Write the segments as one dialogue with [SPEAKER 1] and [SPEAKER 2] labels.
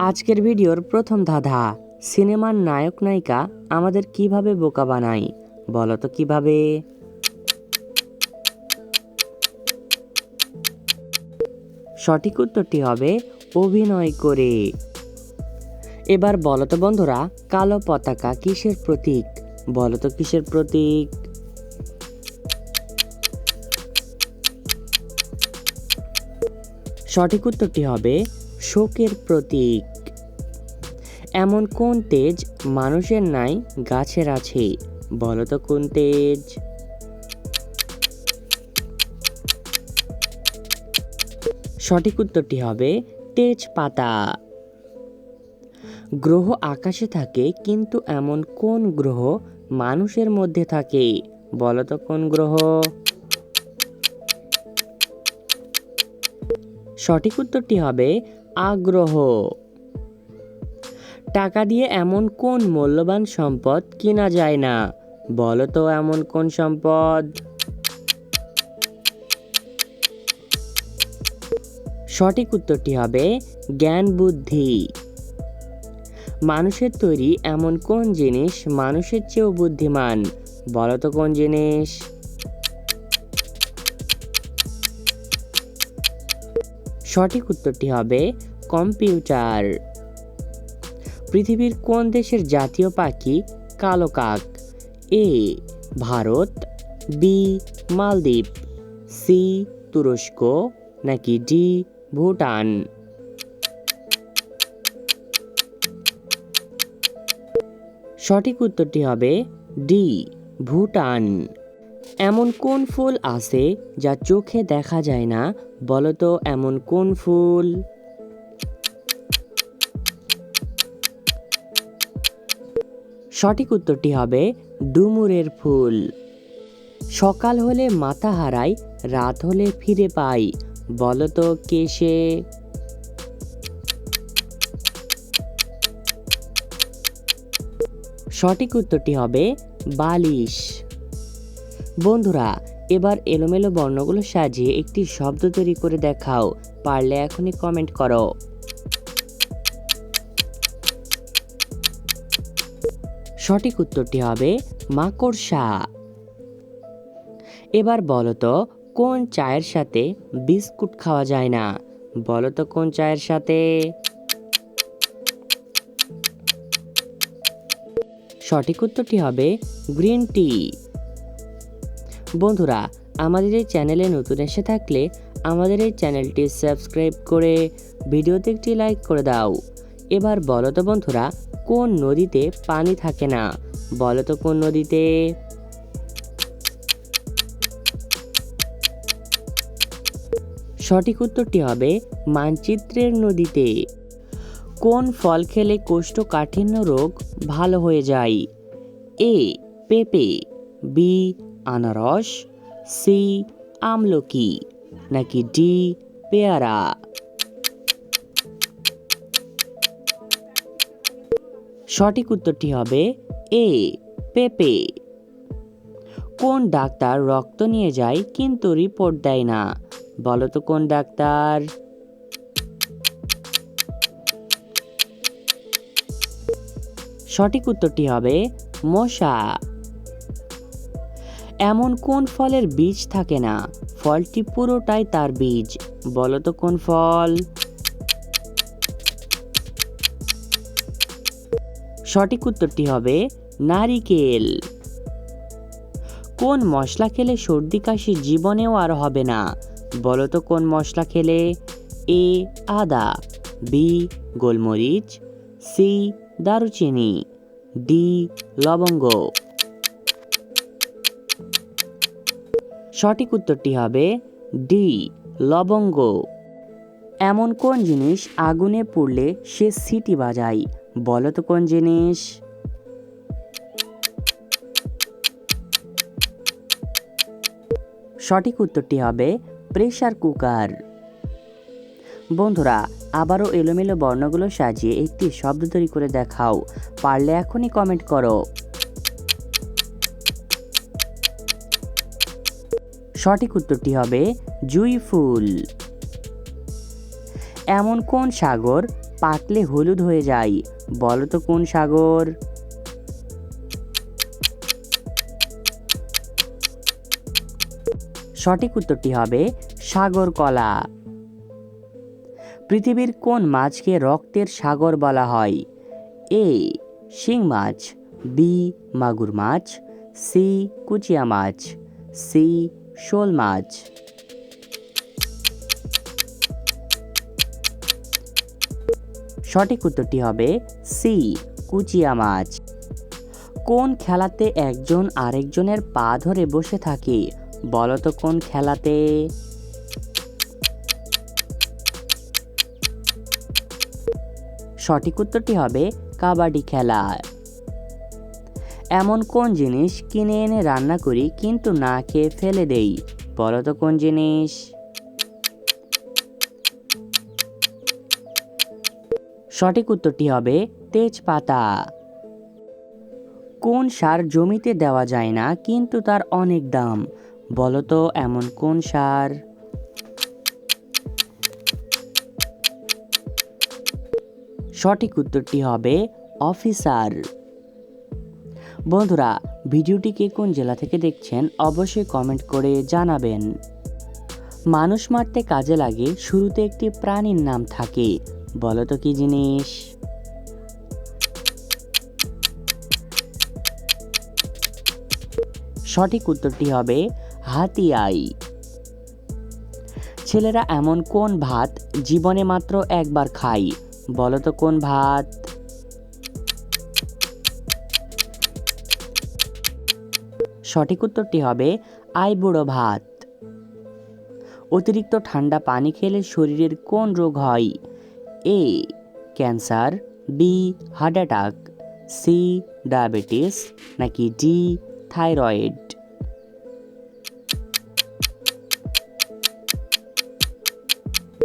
[SPEAKER 1] আজকের ভিডিওর প্রথম ধাঁধা, সিনেমার নায়ক নায়িকা আমাদের কীভাবে বোকা বানায়, বলো তো কীভাবে? সঠিক উত্তরটি হবে, অভিনয় করে। এবার বলো তো বন্ধুরা, কালো পতাকা কিসের প্রতীক? বলো তো কিসের প্রতীক? সঠিক উত্তরটি হবে শোকের প্রতীক। এমন কোন তেজ মানুষের নাই, গাছের আছে? বলো তো কোন তেজ? সঠিক উত্তরটি হবে তেজপাতা। গ্রহ আকাশে থাকে, কিন্তু এমন কোন গ্রহ মানুষের মধ্যে থাকে? বলো তো কোন গ্রহ? সঠিক উত্তরটি হবে আগ্রহ। টাকা দিয়ে এমন কোন মূল্যবান সম্পদ কিনা যায় না? বলো তো এমন কোন সম্পদ? সঠিক উত্তরটি হবে জ্ঞান বুদ্ধি। মানুষের তৈরি এমন কোন জিনিস মানুষের চেয়েও বুদ্ধিমান? বলো তো কোন জিনিস? সঠিক উত্তরটি হবে কম্পিউটার। পৃথিবীর কোন দেশের জাতীয় পাখি কালো কাক? এ, ভারত, বি, মালদ্বীপ, সি, তুরস্ক, নাকি ডি, ভুটান? সঠিক উত্তরটি হবে ডি, ভুটান। এমন কোন ফুল আছে যা চোখে দেখা যায় না? বলতো এমন কোন ফুল? সঠিক উত্তরটি হবে ডুমুরের ফুল। সকাল হলে মাথা হারাই রাত হলে ফিরে পাই, বলতো তো কে সে? সঠিক উত্তরটি হবে বালিশ। বন্ধুরা, এবার এলোমেলো বর্ণগুলো সাজিয়ে একটি শব্দ তৈরি করে দেখাও। পারলে এখনই কমেন্ট করো। সঠিক উত্তরটি হবে মাকড়সা। এবার বলো তো, কোন চায়ের সাথে বিস্কুট খাওয়া যায় না? বলো তো কোন চায়ের সাথে? সঠিক উত্তরটি হবে গ্রিন টি। বন্ধুরা, আমাদের এই চ্যানেলে নতুন এসে থাকলে আমাদের এই চ্যানেলটি সাবস্ক্রাইব করে ভিডিওতে একটি লাইক করে দাও। এবার বলো তো বন্ধুরা, কোন নদীতে পানি থাকে না? বলো তো কোন নদীতে? সঠিক উত্তরটি হবে মানচিত্রের নদীতে। কোন ফল খেলে কোষ্ঠকাঠিন্য রোগ ভালো হয়ে যায়? এ, পেঁপে, বি আনারস, সি, আমলকি, নাকি ডি, পেয়ারা? সঠিক উত্তরটি হবে এ, পেঁপে। কোন ডাক্তার রক্ত নিয়ে যায় কিন্তু রিপোর্ট দেয় না? বলো তো কোন ডাক্তার? সঠিক উত্তরটি হবে মশা। এমন কোন ফলের বীজ থাকে না? ফলটি পুরোটাই তার বীজ। বলো তো কোন ফল? সঠিক উত্তরটি হবে নারিকেল। কোন মশলা খেলে সর্দি কাশি জীবনেও আর হবে না? বলো তো কোন মশলা খেলে? এ, আদা, বি, গোলমরিচ, সি, দারুচিনি, ডি, লবঙ্গ। সঠিক উত্তরটি হবে ডি, লবঙ্গ। এমন কোন জিনিস আগুনে পুড়লে সে সিটি বাজায়? বলো তো কোন জিনিস? সঠিক উত্তরটি হবে প্রেশার কুকার। বন্ধুরা, আবারও এলোমেলো বর্ণগুলো সাজিয়ে একটি শব্দ তৈরি করে দেখাও। পারলে এখনই কমেন্ট করো। সঠিক উত্তরটি হবে জুই ফুল। এমন কোন সাগর পাতলে হলুদ হয়ে যায়? বলো তো কোন সাগর? সঠিক উত্তরটি হবে সাগর কলা পৃথিবীর কোন মাছকে রক্তের সাগর বলা হয়? এ, শিং মাছ, বি, মাগুর মাছ, সি, কুচিয়া মাছ, সি শোল মাছ। সঠিক উত্তরটি হবে সি, কুচিয়া মাছ। কোন খেলাতে একজন আরেকজনের পা ধরে বসে থাকে? বলো তো কোন খেলাতে? সঠিক উত্তরটি হবে কাবাডি খেলা। এমন কোন জিনিস কিনে এনে রান্না করি কিন্তু না খেয়ে ফেলে দেই? বলো তো কোন জিনিস? সঠিক উত্তরটি হবে তেজপাতা। কোন সার জমিতে দেওয়া যায় না কিন্তু তার অনেক দাম? বলো তো এমন কোন সার? সঠিক উত্তরটি হবে অফিসার। বন্ধুরা ভিডিওটিকে কোন জেলা থেকে দেখছেন অবশ্যই কমেন্ট করে জানাবেন। মানুষ মারতে কাজে লাগে, শুরুতে একটি প্রাণীর নাম থাকে। বলো তো কি জিনিস? সঠিক উত্তরটি হবে হাতিয়াই। ছেলেরা এমন কোন ভাত জীবনে মাত্র একবার খায়? বলো তো কোন ভাত? সঠিক উত্তরটি হবে আইবুড়ো ভাত। অতিরিক্ত ঠান্ডা পানি খেলে শরীরের কোন রোগ হয়? A, cancer, B, heart attack, C, diabetes, নাকি ডি, থাইরয়েড?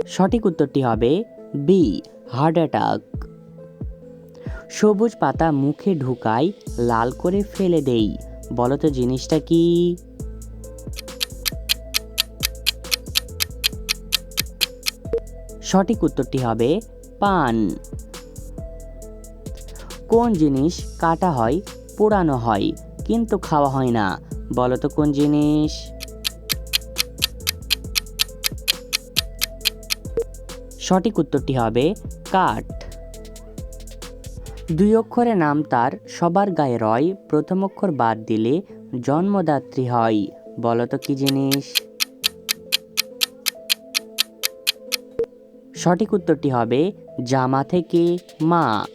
[SPEAKER 1] সঠিক উত্তরটি হবে বি, হার্ট অ্যাটাক। সবুজ পাতা মুখে ঢুকাই লাল করে ফেলে দেই। বলো তো জিনিসটা কি? সঠিক উত্তরটি হবে পান। কোন জিনিস কাটা হয়, পোড়ানো হয়, কিন্তু খাওয়া হয় না? বলো তো কোন জিনিস? সঠিক উত্তরটি হবে কাঠ। দুই অক্ষরে নাম তার, সবার গায়ে রয়, প্রথম অক্ষর বাদ দিলে জন্মদাত্রী হয়। বলতো কি জিনিস? সঠিক উত্তরটি হবে জামা থেকে মা।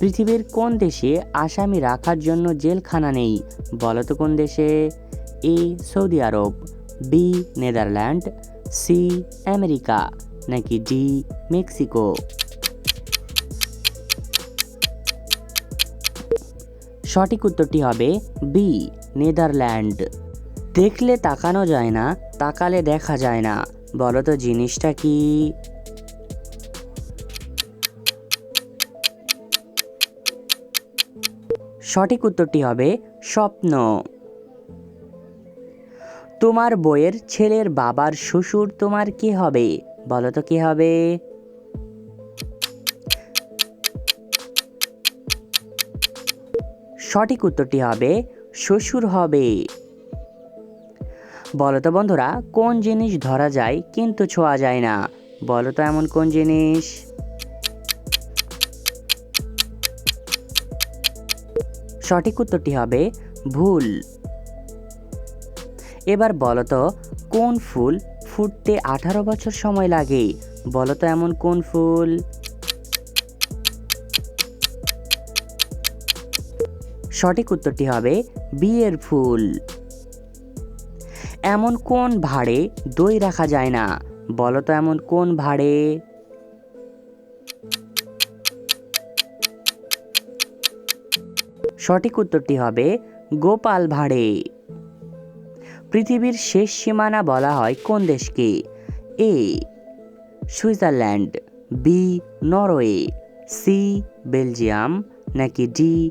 [SPEAKER 1] পৃথিবীর কোন দেশে আসামি রাখার জন্য জেলখানা নেই? বলতো কোন দেশে? A, Saudi Arab, B, Netherland, C, America, নাকি ডি, মেক্সিকো? সঠিক উত্তরটি হবে বি, নেদারল্যান্ড। দেখলে তাকানো যায় না, তাকালে দেখা যায় না। বলো তো জিনিসটা কি? সঠিক উত্তরটি হবে স্বপ্ন। তোমার বইয়ের ছেলের বাবার শ্বশুর তোমার কি হবে? বলো তো কি হবে? সঠিক উত্তরটি হবে, শ্বশুর হবে। বলো তো বন্ধুরা, কোন জিনিস ধরা যায় কিন্তু ছোঁয়া যায় না। বলো তো এমন কোন জিনিস? সঠিক উত্তরটি হবে, ভুল। এবার বলো তো কোন ফুল ফুটতে আঠারো বছর সময় লাগে? বলো তো এমন কোন ফুল? সঠিক উত্তরটি হবে বিয়ের ফুল এমন কোন ভাড়ে দই রাখা যায় না? বলো তো এমন কোন ভাড়ে? সঠিক উত্তরটি হবে গোপাল ভাড়ে। পৃথিবীর শেষ সীমানা বলা হয় কোন দেশকে? A, Switzerland, B, Norway, C, Belgium, নাকি ডি